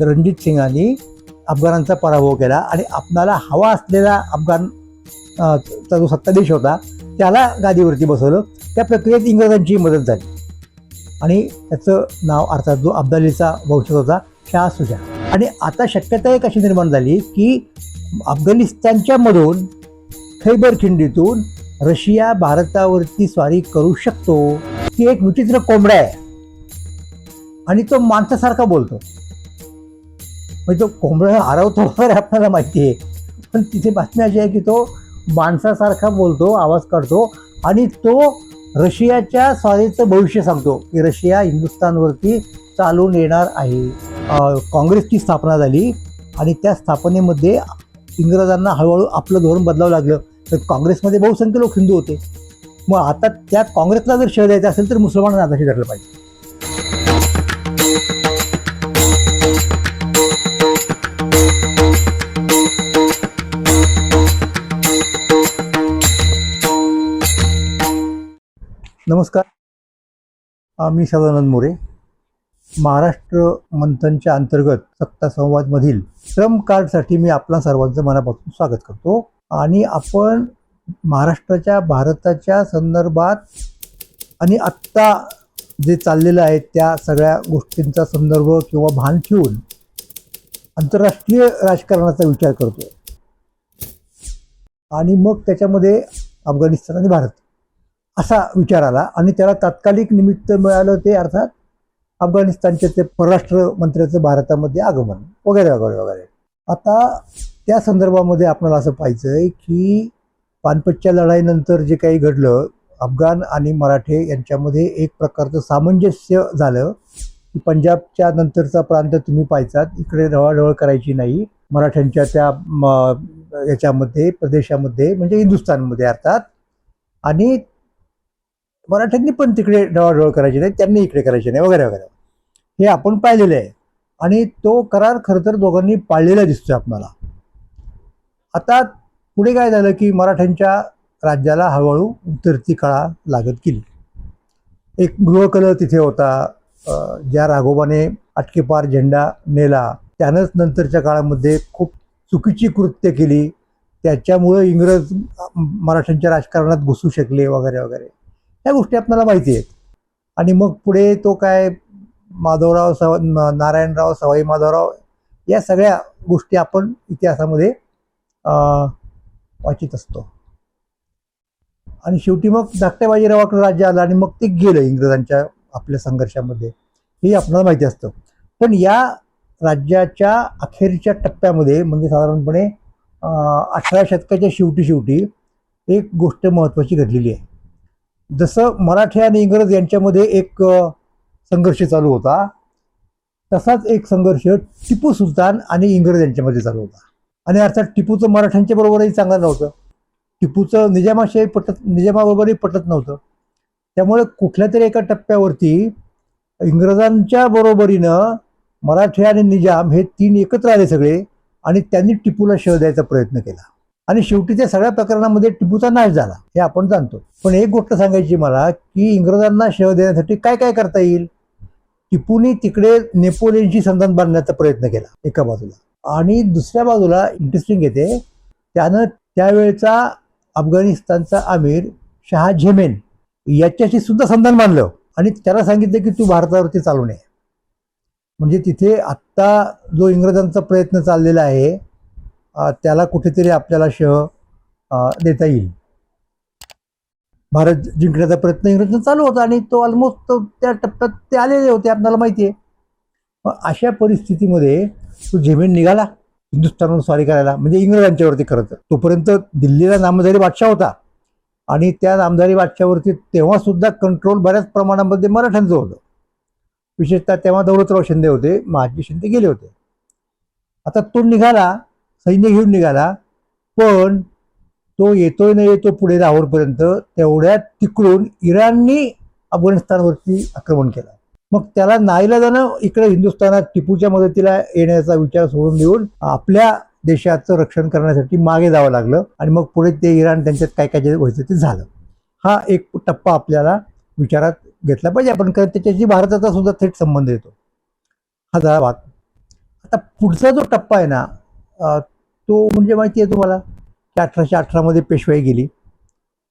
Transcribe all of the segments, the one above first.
रणजित सिंगांनी अफगाणांचा पराभव केला आणि आपणाला हवा असलेला अफगाण चा जो सत्ताधीश होता त्याला गादीवरती बसवलं. त्या प्रक्रियेत इंग्रजांची मदत झाली. आणि त्याचं नाव अर्थात जो अब्दालीचा वंशज होता शाह सुजा. आणि आता शक्यता एक अशी निर्माण झाली की अफगाणिस्तानच्या मधून खैबर खिंडीतून रशिया भारतावरती स्वारी करू शकतो. ती एक विचित्र कोंबडा आहे. आणि तो माणसासारखा बोलतो. म्हणजे तो कोंबडा हरवतो वगैरे आपल्याला माहिती आहे. पण तिथे बातमी अशी आहे की तो माणसासारखा बोलतो आवाज काढतो आणि तो रशियाच्या स्वारीचं भविष्य सांगतो की रशिया हिंदुस्थानवरती चालून येणार आहे. काँग्रेसची स्थापना झाली आणि त्या स्थापनेमध्ये इंग्रजांना हळूहळू आपलं धोरण बदलावं लागलं. तर काँग्रेसमध्ये बहुसंख्य लोक हिंदू होते. मग आता त्या काँग्रेसला जर शह द्यायचं असेल तर मुसलमानांना आता धरलं पाहिजे. नमस्कार. मी सदानंद मोरे. महाराष्ट्र मंथनच्या अंतर्गत सत्ता संवादमधील श्रम कार्डसाठी मी आपला सर्वांचं मनापासून स्वागत करतो. आणि आपण महाराष्ट्राच्या भारताच्या संदर्भात आणि आत्ता जे चाललेलं आहे त्या सगळ्या गोष्टींचा संदर्भ किंवा भान ठेवून आंतरराष्ट्रीय राजकारणाचा विचार करतो आणि मग त्याच्यामध्ये अफगाणिस्तान आणि भारत. असा विचार आला आणि त्याला तात्कालिक निमित्त मिळालं ते अर्थात अफगाणिस्तानचे ते परराष्ट्र मंत्र्याचं भारतामध्ये आगमन वगैरे वगैरे वगैरे. आता त्या संदर्भामध्ये आपल्याला असं पाहायचं आहे की पानपतच्या लढाईनंतर जे काही घडलं अफगाण आणि मराठे यांच्यामध्ये एक प्रकारचं सामंजस्य झालं की पंजाबच्या नंतरचा प्रांत तुम्ही पाहायचात इकडे ढवळढवळ करायची नाही. मराठ्यांच्या त्या म, याच्यामध्ये प्रदेशामध्ये म्हणजे हिंदुस्थानमध्ये अर्थात. आणि मराठ्यांनी पण तिकडे ढवळढवळ करायची नाही त्यांनी इकडे करायची नाही वगैरे वगैरे. हे आपण पाहिलेलं आहे. आणि तो करार खरं तर दोघांनी पाळलेला दिसतोय आपल्याला. आता पुढे काय झालं की मराठ्यांच्या राज्याला हळूहळू उतरती काळा लागत गेली. एक गृहकलह तिथे होता. ज्या राघोबाने अटकेपार झेंडा नेला त्यानंच नंतरच्या काळामध्ये खूप चुकीची कृत्य केली. त्याच्यामुळं इंग्रज मराठ्यांच्या राजकारणात घुसू शकले वगैरे वगैरे. ह्या गोष्टी आपल्याला माहिती आहेत. आणि मग पुढे तो काय माधवराव सव नारायणराव सवाई माधवराव या सगळ्या गोष्टी आपण इतिहासामध्ये वाचित असतो. आणि शेवटी मग धाकट्या बाजीरावाकडे राज्य आलं आणि मग ते गेलं इंग्रजांच्या आपल्या संघर्षामध्ये. हे आपल्याला माहिती असतं. पण या राज्याच्या अखेरच्या टप्प्यामध्ये म्हणजे साधारणपणे अठरा शतकाच्या शेवटी शेवटी एक गोष्ट महत्त्वाची घडलेली आहे. जसं मराठी आणि इंग्रज यांच्यामध्ये एक संघर्ष चालू होता तसाच एक संघर्ष टिपू सुलतान आणि इंग्रज यांच्यामध्ये चालू होता. आणि अर्थात टिपूचं मराठ्यांच्या बरोबरही चांगलं नव्हतं. टिपूचं निजामाशाही पटत निजामाबरोबरही पटत नव्हतं. त्यामुळे कुठल्या तरी एका टप्प्यावरती इंग्रजांच्या बरोबरीनं मराठी आणि निजाम हे तीन एकत्र आले सगळे आणि त्यांनी टिपूला शह द्यायचा प्रयत्न केला. आणि शेवटी त्या सगळ्या प्रकरणामध्ये टिपूचा नाश झाला हे आपण जाणतो. पण एक गोष्ट सांगायची मला की इंग्रजांना शह देण्यासाठी काय काय करता येईल? टिपूने तिकडे नेपोलियनशी संधान बांधण्याचा प्रयत्न केला एका बाजूला. आणि दुसऱ्या बाजूला इंटरेस्टिंग येते त्यानं त्यावेळचा अफगाणिस्तानचा आमिर शहा झेमेन याच्याशी सुद्धा संधान बांधलं. आणि त्याला सांगितलं की तू भारतावरती चालू नये. म्हणजे तिथे आत्ता जो इंग्रजांचा प्रयत्न चाललेला आहे त्याला कुठेतरी आपल्याला शह देता येईल. भारत जिंकण्याचा प्रयत्न इंग्रजांचा चालू होता आणि तो ऑलमोस्ट त्या टप्प्यात ते आलेले होते आपल्याला माहिती आहे. मग अशा परिस्थितीमध्ये तो झेमेन निघाला हिंदुस्थानवर स्वारी करायला म्हणजे इंग्रजांच्यावरती खरं तर. तोपर्यंत दिल्लीला नामधारी बादशाह होता. आणि त्या नामधारी बादशाहवरती तेव्हा सुद्धा कंट्रोल बऱ्याच प्रमाणामध्ये मराठ्यांचं होतं. विशेषतः तेव्हा दौलतराव शिंदे होते महाजी शिंदे गेले होते. आता तो निघाला सैन्य घेऊन निघाला. पण तो येतोय न येतो पुढे लाहोरपर्यंत तेवढ्यात तिकडून इराणनी अफगाणिस्तानवरती आक्रमण केलं. मग त्याला नाईलाजानं इकडे हिंदुस्थानात टिपूच्या मदतीला येण्याचा विचार सोडून देऊन आपल्या देशाचं रक्षण करण्यासाठी मागे जावं लागलं आणि मग पुढे ते इराण त्यांच्यात काय काय जे व्हायचं ते झालं. हा एक टप्पा आपल्याला विचारात घेतला पाहिजे आपण कारण त्याच्याशी भारताचा सुद्धा थेट संबंध येतो. हा झाला भाग. आता पुढचा जो टप्पा आहे ना तो म्हणजे माहिती आहे तुम्हाला की अठराशे अठरामध्ये पेशवाई गेली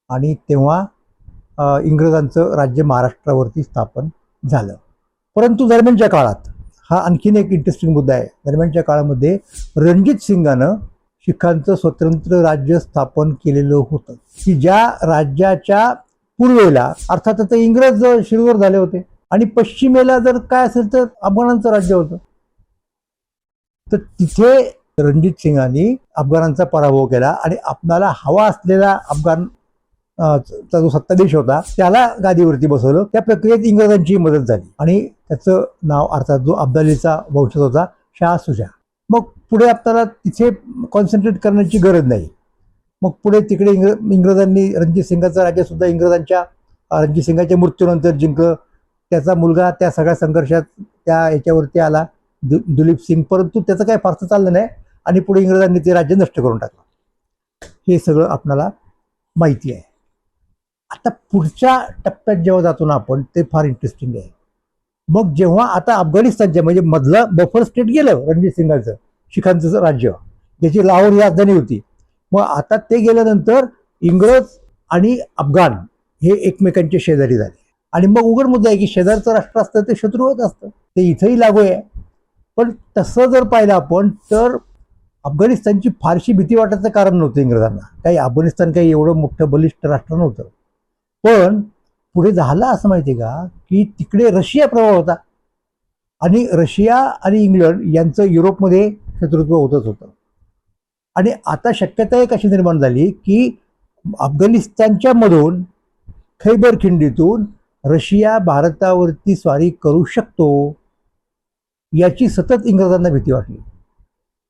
आणि तेव्हा इंग्रजांचं राज्य महाराष्ट्रावरती स्थापन झालं. परंतु दरम्यानच्या काळात हा आणखीन एक इंटरेस्टिंग मुद्दा आहे. दरम्यानच्या काळामध्ये रणजित सिंगानं शिखांचं स्वतंत्र राज्य स्थापन केलेलं होतं. की ज्या राज्याच्या पूर्वेला अर्थात इंग्रज शिरवर झाले होते आणि पश्चिमेला जर काय असेल तर अफगाणांचं राज्य होतं. तर तिथे रणजित सिंगांनी अफगाणांचा पराभव केला आणि आपणाला हवा असलेला अफगाण चा जो सत्ताधीश होता त्याला गादीवरती बसवलं. त्या प्रक्रियेत इंग्रजांची मदत झाली आणि त्याचं नाव अर्थात जो अब्दालीचा वंशज होता शाह सुजा. मग पुढे आपल्याला तिथे कॉन्सन्ट्रेट करण्याची गरज नाही. मग पुढे तिकडे इंग्र इंग्रजांनी रणजित सिंगाचं राज्यसुद्धा इंग्रजांच्या रणजित सिंगाच्या मृत्यूनंतर जिंकलं. त्याचा मुलगा त्या सगळ्या संघर्षात त्या याच्यावरती आला दु दुलीप सिंग. परंतु त्याचं काही फारसं चाललं नाही. आणि पुढे इंग्रजांनी ते राज्य नष्ट करून टाकलं. हे सगळं आपणाला माहिती आहे. आता पुढच्या टप्प्यात जेव्हा जातो ना आपण ते फार इंटरेस्टिंग आहे. मग जेव्हा आता अफगाणिस्तानच्या म्हणजे मधलं बफर स्टेट गेलं रणजित सिंगाचं शिखांचं राज्य ज्याची लाहोर ही राजधानी होती. मग आता ते गेल्यानंतर इंग्रज आणि अफगाण हे एकमेकांचे शेजारी झाले. आणि मग उघड मुद्दा आहे की शेजारचं राष्ट्र असतं ते शत्रू होत असतं. ते इथंही लागू आहे. पण तसं जर पाहिलं आपण तर अफगाणिस्तानची फारशी भीती वाटायचं कारण नव्हतं इंग्रजांना. काही अफगाणिस्तान काही एवढं मोठं बलिष्ठ राष्ट्र नव्हतं. पण पुढे झालं असं माहिती आहे का? की तिकडे रशिया प्रभाव होता. आणि रशिया आणि इंग्लंड यांचं युरोपमध्ये शत्रुत्व होतच होतं. आणि आता शक्यता एक अशी निर्माण झाली की अफगाणिस्तानच्या मधून खैबर खिंडीतून रशिया भारतावरती स्वारी करू शकतो याची सतत इंग्रजांना भीती वाटली.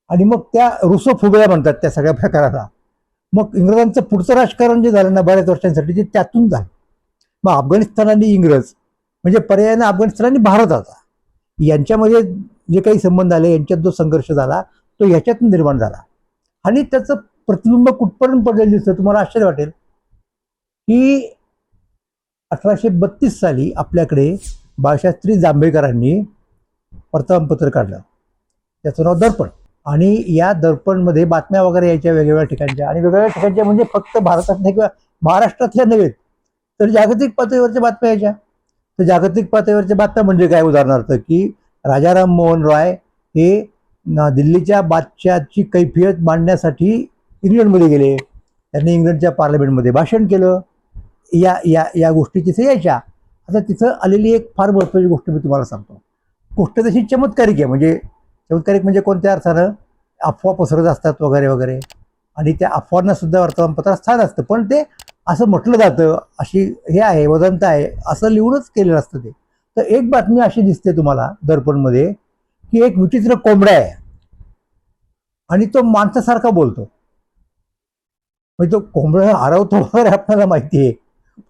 आणि मग त्या रुसो फुगड्या म्हणतात त्या सगळ्या प्रकाराला. मग इंग्रजांचं पुढचं राजकारण जे झालं ना बऱ्याच वर्षांसाठी ते त्यातून झालं. मग अफगाणिस्तान आणि इंग्रज म्हणजे पर्यायानं अफगाणिस्तान आणि भारत आता यांच्यामध्ये जे काही संबंध आले यांच्यात जो संघर्ष झाला तो ह्याच्यातून निर्माण झाला. आणि त्याचं प्रतिबिंब कुठपर्यंत पडलेलं दिसतं तुम्हाला आश्चर्य वाटेल? की अठराशे बत्तीस साली आपल्याकडे बाळशास्त्री जांभेकरांनी वर्तमानपत्र काढलं. त्याचं नाव दर्पण. आणि या दर्पणमध्ये बातम्या वगैरे यायच्या वेगवेगळ्या ठिकाणच्या. आणि वेगवेगळ्या ठिकाणच्या म्हणजे फक्त भारतातल्या किंवा महाराष्ट्रातल्या नव्हे तर जागतिक पातळीवरच्या बातम्या यायच्या. तर जागतिक पातळीवरच्या बातम्या म्हणजे काय? उदाहरणार्थ की राजाराम मोहन रॉय हे दिल्लीच्या बादशाची कैफियत मांडण्यासाठी इंग्लंडमध्ये गेले. त्यांनी इंग्लंडच्या पार्लमेंटमध्ये भाषण केलं. या या या गोष्टी तिथे यायच्या. आता तिथं आलेली एक फार महत्त्वाची गोष्ट मी तुम्हाला सांगतो. गोष्ट तशी चमत्कारिक आहे. म्हणजे चमत्कारिक म्हणजे कोणत्या अर्थानं अफवा पसरत असतात वगैरे वगैरे. आणि त्या अफवांना सुद्धा वर्तमानपत्रात स्थान असतं. पण ते असं म्हटलं जातं अशी हे आहे वदंत आहे असं लिहूनच केलेलं असतं ते. तर एक बातमी अशी दिसते तुम्हाला दर्पणमध्ये की एक विचित्र कोंबडा आहे. आणि तो माणसासारखा बोलतो. म्हणजे तो कोंबडा हरवतो वगैरे आपल्याला माहिती आहे.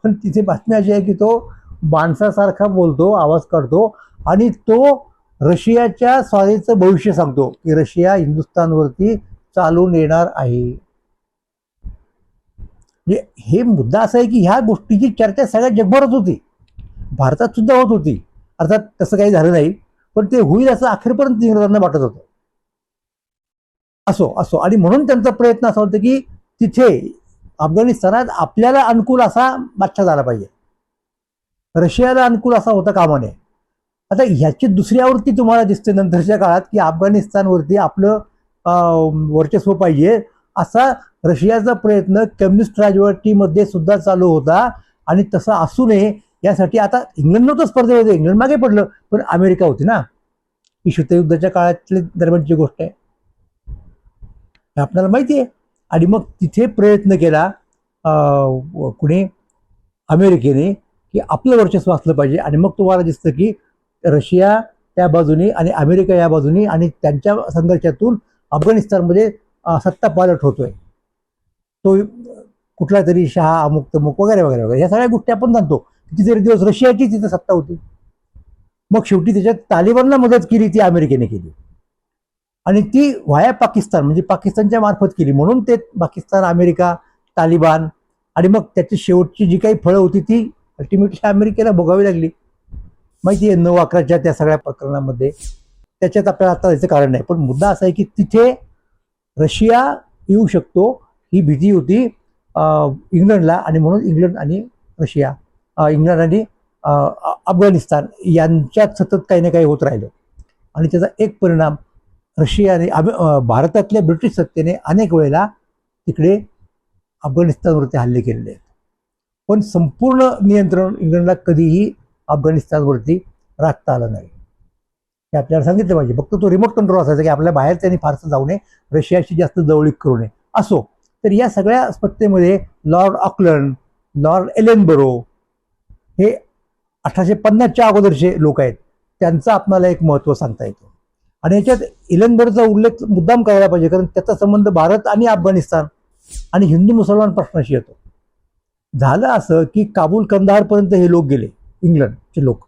पण तिथे बातमी अशी आहे की तो माणसासारखा बोलतो आवाज काढतो. आणि तो रशियाच्या स्वारीचं भविष्य सांगतो की रशिया हिंदुस्थानवरती चालून येणार आहे. म्हणजे हे मुद्दा असा आहे की ह्या गोष्टीची चर्चा सगळ्या जगभरात होती. भारतात सुद्धा होत होती. अर्थात तसं काही झालं नाही पण ते होईल असं अखेरपर्यंत इंग्रजांना वाटत होतं. असो असो. आणि म्हणून त्यांचा प्रयत्न असा होता की तिथे अफगाणिस्तानात आपल्याला अनुकूल असा बादशाह झाला पाहिजे. रशियाला अनुकूल असा होता कामा नये. आता ह्याची दुसरी आवृत्ती तुम्हाला दिसते नंतरच्या काळात की अफगाणिस्तानवरती आपलं वर्चस्व पाहिजे असा रशियाचा प्रयत्न कम्युनिस्ट राजवटीमध्ये सुद्धा चालू होता आणि तसा असू नये यासाठी आता इंग्लंड नव्हतं स्पर्धेमध्ये इंग्लंड मागे पडलं पण अमेरिका होती ना. ही शीतयुद्धाच्या काळातली दरम्यानची गोष्ट आहे. आपल्याला माहिती आहे. आणि मग तिथे प्रयत्न केला कुणी? अमेरिकेने की आपलं वर्चस्व असलं पाहिजे. आणि मग तुम्हाला दिसतं की रशिया त्या बाजूनी आणि अमेरिका या बाजूने आणि त्यांच्या संघर्षातून अफगाणिस्तानमध्ये सत्ता पालट होतोय. तो कुठला तरी शहा अमुक तमुक वगैरे वगैरे वगैरे या सगळ्या गोष्टी आपण जाणतो. कितीतरी दिवस रशियाची तिथं सत्ता होती. मग शेवटी त्याच्यात तालिबानला मदत केली ती अमेरिकेने केली. आणि ती व्हाया पाकिस्तान म्हणजे पाकिस्तानच्या मार्फत केली. म्हणून ते पाकिस्तान अमेरिका तालिबान आणि मग त्याची शेवटची जी काही फळं होती ती अल्टिमेटली अमेरिकेला भोगावी लागली. माहिती आहे नऊ अकराच्या त्या सगळ्या प्रकरणामध्ये. त्याच्यात आपल्याला आता याचं कारण नाही. पण मुद्दा असा आहे की तिथे रशिया येऊ शकतो. ही भीती होती इंग्लंडला आणि म्हणून इंग्लंड आणि रशिया इंग्लंड आणि अफगाणिस्तान यांच्यात सतत काही ना काही होत राहिलं. आणि त्याचा एक परिणाम रशियाने अभ भारतातल्या ब्रिटिश सत्तेने अनेक वेळेला तिकडे अफगाणिस्तानवरती हल्ले केलेले आहेत. पण संपूर्ण नियंत्रण इंग्लंडला कधीही अफगाणिस्तानवरती राखता आलं नाही. हे आपल्याला सांगितलं पाहिजे. फक्त तो रिमोट कंट्रोल असायचा की आपल्या बाहेर त्यांनी फारसं जाऊ नये रशियाशी जास्त जवळीक करू नये. असो. तर या सगळ्या स्पर्धेमध्ये लॉर्ड ऑकलंड लॉर्ड एलेनबरो हे अठराशे पन्नासच्या अगोदरचे लोक आहेत. त्यांचं आपल्याला एक महत्त्व सांगता येतो. आणि याच्यात इलनबरचा उल्लेख मुद्दाम करायला पाहिजे कारण त्याचा संबंध भारत आणि अफगाणिस्तान आणि हिंदू मुसलमान प्रश्नाशी येतो. झालं असं की काबूल कंदारपर्यंत हे लोक गेले. इंग्लंडचे लोक.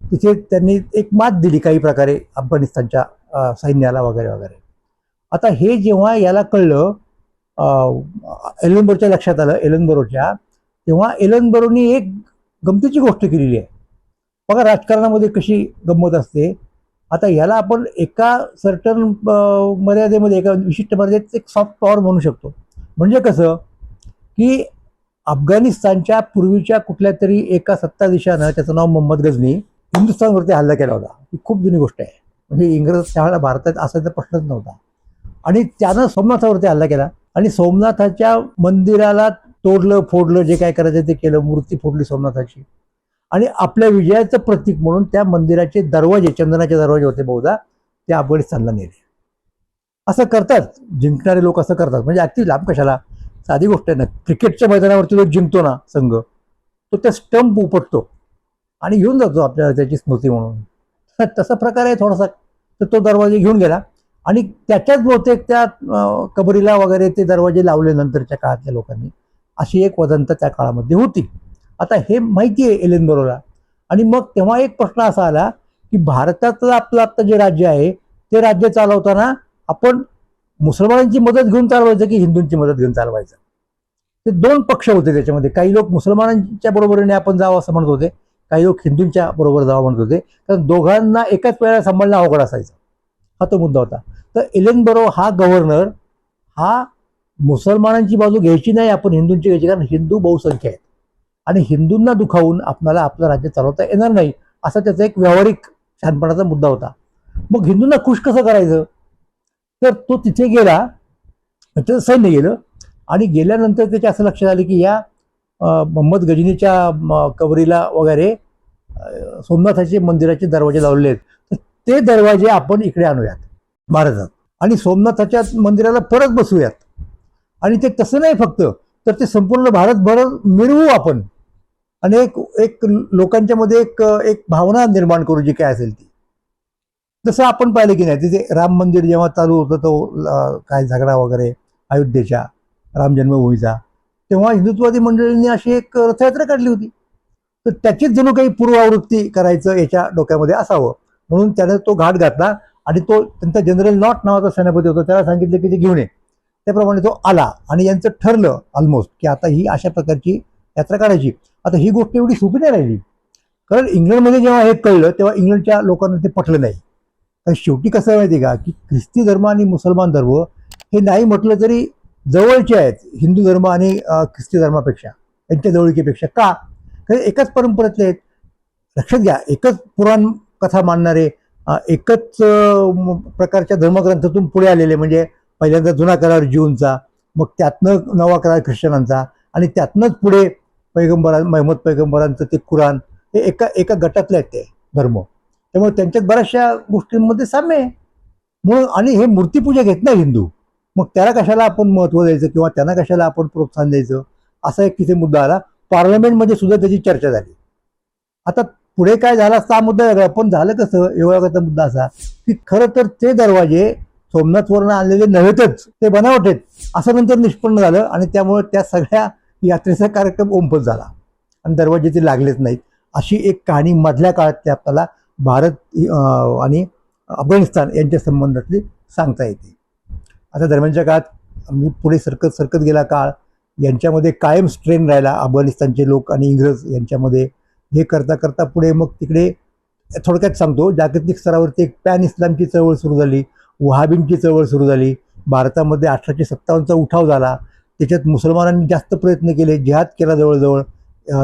तिथे त्यांनी एक मात दिली काही प्रकारे अफगाणिस्तानच्या सैन्याला वगैरे वगैरे. आता हे जेव्हा याला कळलं एलनबरोच्या लक्षात आलं एलनबरोच्या तेव्हा एलनबरोनी एक गमतीची गोष्ट केलेली आहे. बघा राजकारणामध्ये कशी गंमत असते. आता याला आपण एका सर्टन मर्यादेमध्ये एका विशिष्ट मर्यादेत एक सॉफ्ट पॉवर म्हणू शकतो. म्हणजे कसं? की अफगाणिस्तानच्या पूर्वीच्या कुठल्या तरी एका सत्ताधीशानं त्याचं नाव मोहम्मद गजनी हिंदुस्थानवरती हल्ला केला होता. ही खूप जुनी गोष्ट आहे. म्हणजे इंग्रज त्यावेळेला भारतात असायचा प्रश्नच नव्हता. आणि त्यानं सोमनाथावरती हल्ला केला. आणि सोमनाथाच्या मंदिराला तोडलं फोडलं जे काय करायचं ते केलं मूर्ती फोडली सोमनाथाची. आणि आपल्या विजयाचं प्रतीक म्हणून त्या मंदिराचे दरवाजे चंदनाचे दरवाजे होते बहुधा ते अफगाणिस्तानला नेले. असं करतात. जिंकणारे लोक असं करतात. म्हणजे अगदी लांब कशाला? साधी गोष्ट आहे ना क्रिकेटच्या मैदानावरती जो जिंकतो ना संघ तो त्या स्टंप उपटतो आणि घेऊन जातो आपल्याला त्याची स्मृती म्हणून. तर तसा प्रकार आहे थोडासा तर तो दरवाजे घेऊन गेला आणि त्याच्याच बहुतेक त्या कबरीला वगैरे ते दरवाजे लावले नंतरच्या काळातल्या लोकांनी. अशी एक वदंत त्या काळामध्ये होती. आता हे माहिती आहे एलेन बरोला आणि मग तेव्हा एक प्रश्न असा आला की भारतातलं आपलं आत्ता जे राज्य आहे ते राज्य चालवताना आपण मुसलमानांची मदत घेऊन चालवायचं की हिंदूंची मदत घेऊन चालवायचं? ते दोन पक्ष होते त्याच्यामध्ये. काही लोक मुसलमानांच्या बरोबरीने आपण जावं असं म्हणत होते काही लोक हिंदूंच्या बरोबर जावं म्हणत होते. कारण दोघांना एकाच वेळेला सांभाळणं अवघड असायचं. हा तो मुद्दा होता. तर एलेन बरो हा गव्हर्नर हा मुसलमानांची बाजू घ्यायची नाही आपण हिंदूंची घ्यायची कारण हिंदू बहुसंख्य आहेत. आणि हिंदूंना दुखावून आपल्याला आपलं राज्य चालवता येणार नाही असा त्याचा एक व्यावहारिक शहाणपणाचा मुद्दा होता. मग हिंदूंना खुश कसं करायचं? तर तो तिथे गेला त्याचं सैन्य गेलं आणि गेल्यानंतर त्याच्या असं लक्षात आलं की या मोहम्मद गजनीच्या म, कबरीला वगैरे सोमनाथाचे मंदिराचे दरवाजे लावलेले आहेत. तर ते दरवाजे आपण इकडे आणूयात महाराजात. आणि सोमनाथाच्या मंदिराला परत बसूयात. आणि ते तसं नाही फक्त तर ते संपूर्ण भारतभर मिळवू आपण. आणि एक एक लोकांच्यामध्ये एक एक भावना निर्माण करू जी काय असेल ती. जसं आपण पाहिलं की नाही तिथे राम मंदिर जेव्हा चालू होतं तो काय झगडा वगैरे अयोध्येच्या राम जन्मभूमीचा तेव्हा हिंदुत्ववादी मंडळींनी अशी एक रथयात्रा काढली होती. तर त्याचीच जणू काही पूर्वावृत्ती करायचं याच्या डोक्यामध्ये असावं. म्हणून त्याने तो घाट घातला आणि तो त्यांचा जनरल नॉट नावाचा सेनापती होता त्याला सांगितलं की ते घेऊन ये. त्याप्रमाणे तो आला आणि यांचं ठरलं ऑलमोस्ट की आता ही अशा प्रकारची यात्रा काढायची. आता ही गोष्ट एवढी सोपी नाही राहिली. कारण इंग्लंडमध्ये जेव्हा हे कळलं तेव्हा इंग्लंडच्या लोकांना ते पटलं नाही. तर शेवटी कसं आहे माहिती आहे का? की ख्रिस्ती धर्म आणि मुसलमान धर्म हे नाही म्हटलं तरी जवळचे आहेत हिंदू धर्म आणि ख्रिस्ती धर्मापेक्षा. यांच्या जवळकीपेक्षा. का? कारण एकाच परंपरेतले आहेत. लक्षात घ्या एकच पुराण कथा मांडणारे एकच प्रकारच्या धर्मग्रंथातून पुढे आलेले म्हणजे पहिल्यांदा जुना करार ज्यूंचा मग त्यातनं नवा करार ख्रिश्चनांचा आणि त्यातनंच पुढे पैगंबरां महम्मद पैगंबरांचं ते कुराण हे एका एका गटातले आहेत ते धर्म. त्यामुळे त्यांच्यात बऱ्याचशा गोष्टींमध्ये साम्य आहे. म्हणून आणि हे मूर्तीपूजा घेत नाही हिंदू. मग त्याला कशाला आपण महत्त्व द्यायचं किंवा त्यांना कशाला आपण प्रोत्साहन द्यायचं? असा एक तिथे मुद्दा आला. पार्लमेंटमध्ये सुद्धा त्याची चर्चा झाली. आता पुढे काय झाला असता? हा मुद्दा वेगळा. पण झालं कसं? एवढा मुद्दा असा की खरं तर ते दरवाजे सोमनाथवरून आणलेले नव्हेतच. ते बनावट आहेत असं नंतर निष्पन्न झालं आणि त्यामुळे त्या सगळ्या यात्रेचा कार्यक्रम ओंपत झाला. आणि दरवाजे ते लागलेच नाहीत. अशी एक कहाणी मधल्या काळात ते आपल्याला भारत आणि अफगाणिस्तान यांच्या संबंधातली सांगता येते. आता दरम्यानच्या काळात मी पुढे सरकत सरकत गेला काळ यांच्यामध्ये कायम स्ट्रेन राहिला अफगाणिस्तानचे लोक आणि इंग्रज यांच्यामध्ये. हे करता करता पुढे मग तिकडे थोडक्यात सांगतो जागतिक स्तरावरती एक पॅन इस्लामची चळवळ सुरू झाली वहाबींची चळवळ सुरू झाली. भारतामध्ये अठराशे सत्तावन्नचा उठाव झाला. त्याच्यात मुसलमानांनी जास्त प्रयत्न केले जिहाद केला जवळजवळ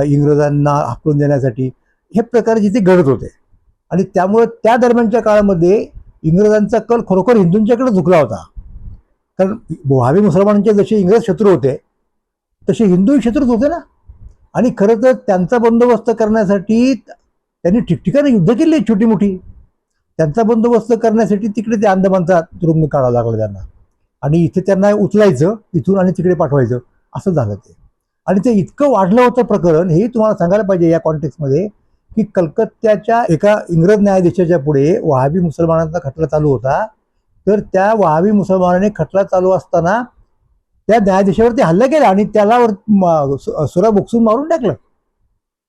इंग्रजांना हाकलून देण्यासाठी. हे प्रकार जिथे घडत होते. आणि त्यामुळं त्या दरम्यानच्या काळामध्ये इंग्रजांचा कल खरोखर हिंदूंच्याकडे झुकला होता. कारण भावी मुसलमानांचे जसे इंग्रज शत्रू होते तसे हिंदू शत्रूच होते ना. आणि खरं तर त्यांचा बंदोबस्त करण्यासाठी त्यांनी ठिकठिकाणी युद्ध केली छोटी मोठी त्यांचा बंदोबस्त करण्यासाठी तिकडे ते अंदमानचा तुरुंग काढावा लागला त्यांना. आणि इथे त्यांना उचलायचं इथून आणि तिकडे पाठवायचं असं झालं ते. आणि ते इतकं वाढलं होतं प्रकरण हे तुम्हाला सांगायला पाहिजे या कॉन्टेक्समध्ये की कलकत्त्याच्या एका इंग्रज न्यायाधीशाच्या पुढे वहाबी मुसलमानांचा खटला चालू होता. तर त्या वहावी मुसलमानाने खटला चालू असताना त्या न्यायाधीशावरती हल्ला केला आणि त्याला वर सुरा बोक्सून मारून टाकलं.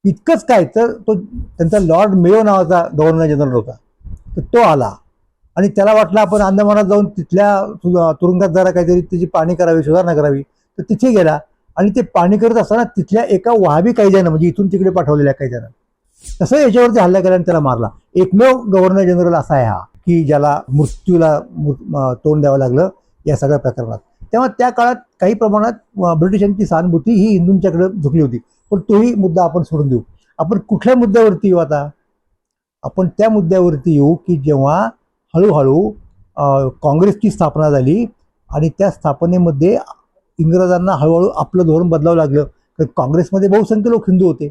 इतकंच काय तर तो त्यांचा लॉर्ड मेयो नावाचा गव्हर्नर जनरल होता. तर तो आला आणि त्याला वाटलं आपण अंदमानात जाऊन तिथल्या तु- तुरुंगात जरा काहीतरी त्याची पाणी करावी सुधारणा करावी. तर तिथे गेला आणि ते पाणी करत असताना तिथल्या एका वहाबी कैद्यानं म्हणजे इथून तिकडे पाठवलेल्या कैद्यानं तसं याच्यावरती हल्ला केला आणि त्याला मारला. एकमेव गव्हर्नर जनरल असा आहे हा की ज्याला मृत्यूला मृ- तोंड द्यावं लागलं या सगळ्या प्रकरणात. तेव्हा त्या काळात काही प्रमाणात ब्रिटिशांची सहानुभूती ही हिंदूंच्याकडे झुकली होती. पण तोही मुद्दा आपण सोडून देऊ. आपण कुठल्या मुद्द्यावरती येऊ आता? आपण त्या मुद्द्यावरती येऊ की जेव्हा हळूहळू काँग्रेसची स्थापना झाली आणि त्या स्थापनेमध्ये इंग्रजांना हळूहळू आपलं धोरण बदलावं लागलं. तर काँग्रेसमध्ये बहुसंख्य लोक हिंदू होते.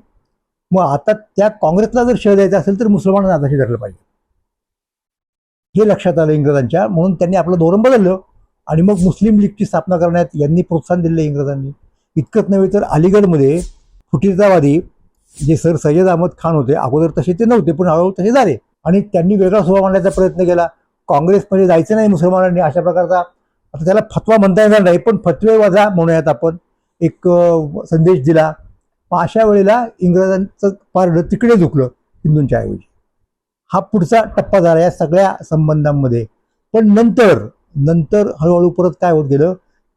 मग आता त्या काँग्रेसला जर शह द्यायचं असेल तर मुसलमानांना आताशी धरलं पाहिजे. हे लक्षात आलं इंग्रजांच्या. म्हणून त्यांनी आपलं धोरण बदललं आणि मग मुस्लिम लीगची स्थापना करण्यात यांनी प्रोत्साहन दिलं इंग्रजांनी. इतकंच नव्हे तर अलीगडमध्ये फुटीरतावादी जे सर सय्यद अहमद खान होते अगोदर तसे ते नव्हते पण हळूहळू तसे झाले. आणि त्यांनी वेगळा स्वभाव मांडण्याचा प्रयत्न केला. काँग्रेसमध्ये जायचं नाही मुसलमानांनी अशा प्रकारचा. आता त्याला फतवा म्हणता येणार नाही पण फतवे वजा म्हणूयात आपण. एक संदेश दिला. मग अशा वेळेला इंग्रजांचं पारडं तिकडे झुकलं हिंदूंच्या ऐवजी. हा पुढचा टप्पा झाला या सगळ्या संबंधांमध्ये. पण नंतर नंतर हळूहळू परत काय होत गेलं?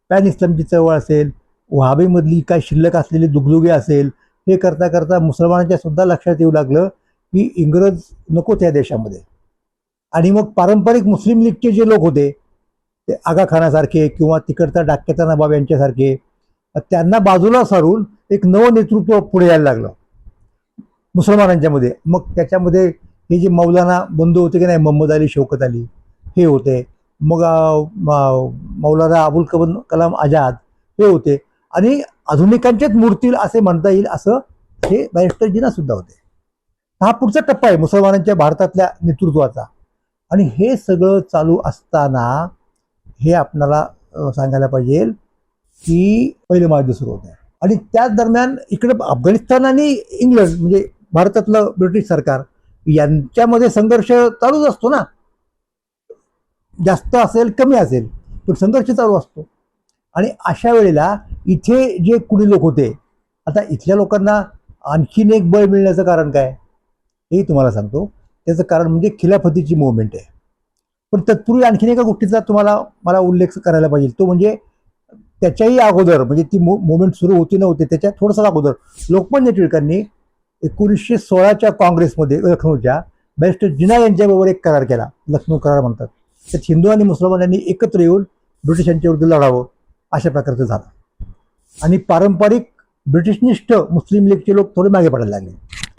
पॅन इस्लामची चळवळ असेल वहाबीमधली काय शिल्लक असलेली दुगदुगे असेल हे करता करता मुसलमानांच्या सुद्धा लक्षात येऊ लागलं की इंग्रज नको त्या देशामध्ये. आणि मग पारंपरिक मुस्लिम लीगचे जे लोक होते ते आगाखानासारखे किंवा तिकडचा डाक्याचा नबाब यांच्यासारखे त्यांना बाजूला सारून एक नवं नेतृत्व पुढे यायला लागलं. मुसलमानांच्यामध्ये मग त्याच्यामध्ये हे जे मौलाना बंधू होते की नाही मोहम्मद अली शौकत अली हे होते. मग मौलाना अबुल कबन कलाम आझाद हे होते. आणि आधुनिकांचेच मूर्तील असे म्हणता येईल असं हे बॅरिस्टरजीना सुद्धा होते. हा पुढचा टप्पा आहे मुसलमानांच्या भारतातल्या नेतृत्वाचा. आणि हे सगळं चालू असताना हे आपणाला सांगायला पाहिजे की पहिलं महायुद्ध सुरू होतं. आणि त्याच दरम्यान इकडे अफगाणिस्तान आणि इंग्लंड म्हणजे भारतातलं ब्रिटिश सरकार यांच्यामध्ये संघर्ष चालूच असतो ना. जास्त असेल कमी असेल पण संघर्ष चालू असतो. आणि अशा वेळेला इथे जे कुणी लोक होते आता इथल्या लोकांना आणखीन एक बळ मिळण्याचं कारण काय? हे तुम्हाला सांगतो. त्याचं कारण म्हणजे खिलाफतीची मुवमेंट आहे. पण तत्पूर्वी आणखीन एका गोष्टीचा तुम्हाला मला उल्लेख करायला पाहिजे. तो म्हणजे त्याच्याही अगोदर म्हणजे ती मुवमेंट सुरू होती नव्हती त्याच्या थोडंसं अगोदर. लोकमान्य टिळकांनी एकोणीसशे सोळाच्या काँग्रेसमध्ये लखनौच्या बॅरिस्टर जिना यांच्याबरोबर एक करार केला. लखनौ करार म्हणतात. त्यात हिंदू आणि मुसलमानांनी एकत्र येऊन ब्रिटिशांच्याविरुद्ध लढावं अशा प्रकारचं झालं. आणि पारंपरिक ब्रिटिशनिष्ठ मुस्लिम लीगचे लोक थोडे मागे पडायला लागले.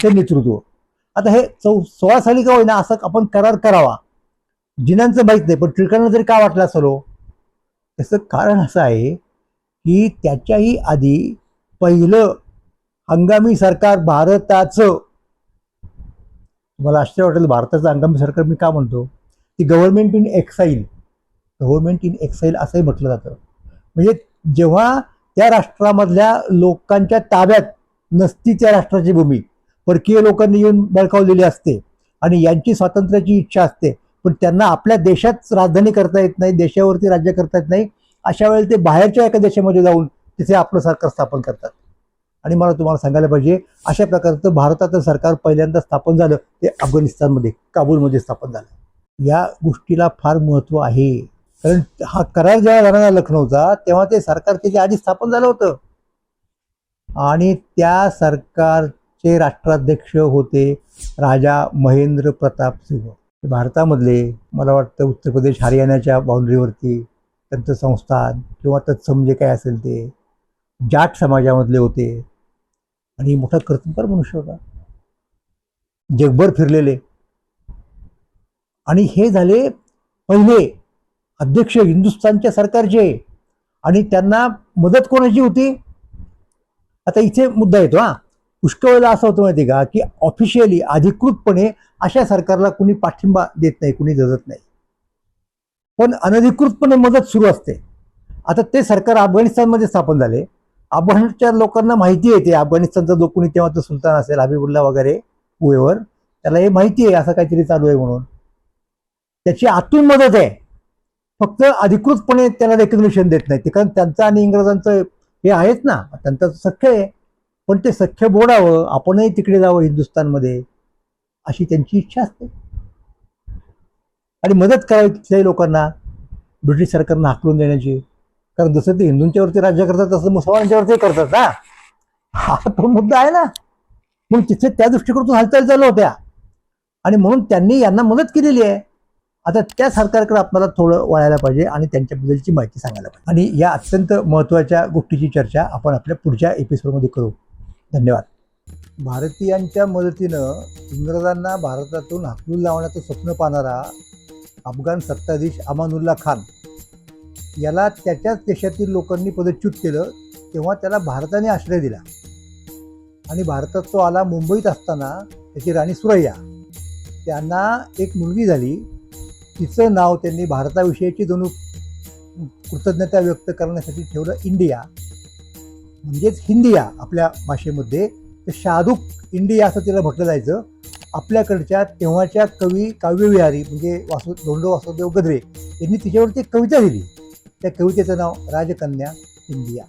ते नेतृत्व. आता हे चौ सोळा साली का होईना असं आपण करार करावा. जिनांचं माहीत नाही पण टिळकांना जरी का वाटलं असलो त्याचं कारण असं आहे की त्याच्याही आधी पहिलं हंगामी सरकार भारताचं. मला आश्चर्य वाटेल भारताचं हंगामी सरकार मी का म्हणतो? ती government in exile government in exile असंही म्हटलं जातं. म्हणजे जेव्हा त्या राष्ट्रामधल्या लोकांच्या ताब्यात नसती त्या राष्ट्राची भूमी परकीय लोकांनी येऊन बळकावलेली असते आणि यांची स्वातंत्र्याची इच्छा असते पण त्यांना आपल्या देशात राजधानी करता येत नाही देशावरती राज्य करता येत नाही अशा वेळेला ते बाहेरच्या एका देशामध्ये जाऊन तिथे आपलं सरकार स्थापन करतात. आणि मला तुम्हाला सांगायला पाहिजे अशा प्रकारचं भारताचं सरकार पहिल्यांदा स्थापन झालं ते अफगाणिस्तानमध्ये काबूलमध्ये स्थापन झालं. या गोष्टीला फार महत्त्व आहे. कारण हा करार जेव्हा झाला लखनौचा तेव्हा ते सरकार त्याच्या आधी स्थापन झालं होतं. आणि त्या सरकारचे राष्ट्राध्यक्ष होते राजा महेंद्र प्रताप सिंह. भारतामधले मला वाटतं उत्तर प्रदेश हरियाणाच्या बाउंड्रीवरती त्यांचं संस्थान किंवा तत्सम जे काय असेल ते जाट समाजामधले होते. आणि मोठा कर्तृत्वपर मनुष्य होता. जगभर फिरलेले. आणि हे झाले पहिले अध्यक्ष हिंदुस्थानच्या सरकारचे. आणि त्यांना मदत कोणाची होती? आता इथे मुद्दा येतो हा. पुष्कळ वेळेला असं होतं माहिती का की ऑफिशियली अधिकृतपणे अशा सरकारला कुणी पाठिंबा देत नाही कुणी जजत नाही. पण अनधिकृतपणे मदत सुरू असते. आता ते सरकार अफगाणिस्तानमध्ये स्थापन झाले. अफगाणच्या लोकांना माहिती आहे ते. अफगाणिस्तानचा जो कोणी तेव्हा तो सुलतान असेल हबीबुल्ला वगैरे कुवेवर त्याला हे माहिती आहे असं काहीतरी चालू आहे म्हणून. त्याची आतून मदत आहे. फक्त अधिकृतपणे त्याला रेकग्नेशन देत नाही ते. कारण त्यांचं आणि इंग्रजांचं हे आहेच ना. त्यांचं सख्य आहे. पण ते सख्य बोडावं आपणही तिकडे जावं हिंदुस्थानमध्ये अशी त्यांची इच्छा असते. आणि मदत करावी तिथल्याही लोकांना ब्रिटिश सरकारनं हाकलून देण्याची. कारण जसं ते हिंदूंच्यावरती राज्य करतात तसं मुसलमानांच्यावरती करतात ना. हा तो मुद्दा आहे ना. मग तिथे त्या दृष्टिकोनातून हालचाल चालू होत्या. आणि म्हणून त्यांनी यांना मदत केलेली आहे. आता त्या सरकारकडे आपल्याला थोडं वळायला पाहिजे आणि त्यांच्याबद्दलची माहिती सांगायला पाहिजे. आणि या अत्यंत महत्त्वाच्या गोष्टीची चर्चा आपण आपल्या पुढच्या एपिसोडमध्ये करू. धन्यवाद. भारतीयांच्या मदतीनं इंग्रजांना भारतातून हाकलून लावण्याचं स्वप्न पाहणारा अफगाण सत्ताधीश अमानुल्ला खान याला त्याच्याच देशातील लोकांनी पदच्युत केलं तेव्हा त्याला भारताने आश्रय दिला. आणि भारतात तो आला मुंबईत असताना त्याची राणी सुरैया. त्यांना एक मुलगी झाली. तिचं नाव त्यांनी भारताविषयीची जणू कृतज्ञता व्यक्त करण्यासाठी ठेवलं इंडिया. म्हणजेच हिंदिया आपल्या भाषेमध्ये. तर शाहरुख इंडिया असं तिला म्हटलं जायचं. आपल्याकडच्या तेव्हाच्या कवी काव्यविहारी म्हणजे वासु धोंडो वासुदेव गद्रे यांनी तिच्यावरती एक कविता लिहिली. त्या कवितेचं नाव राजकन्या इंडिया.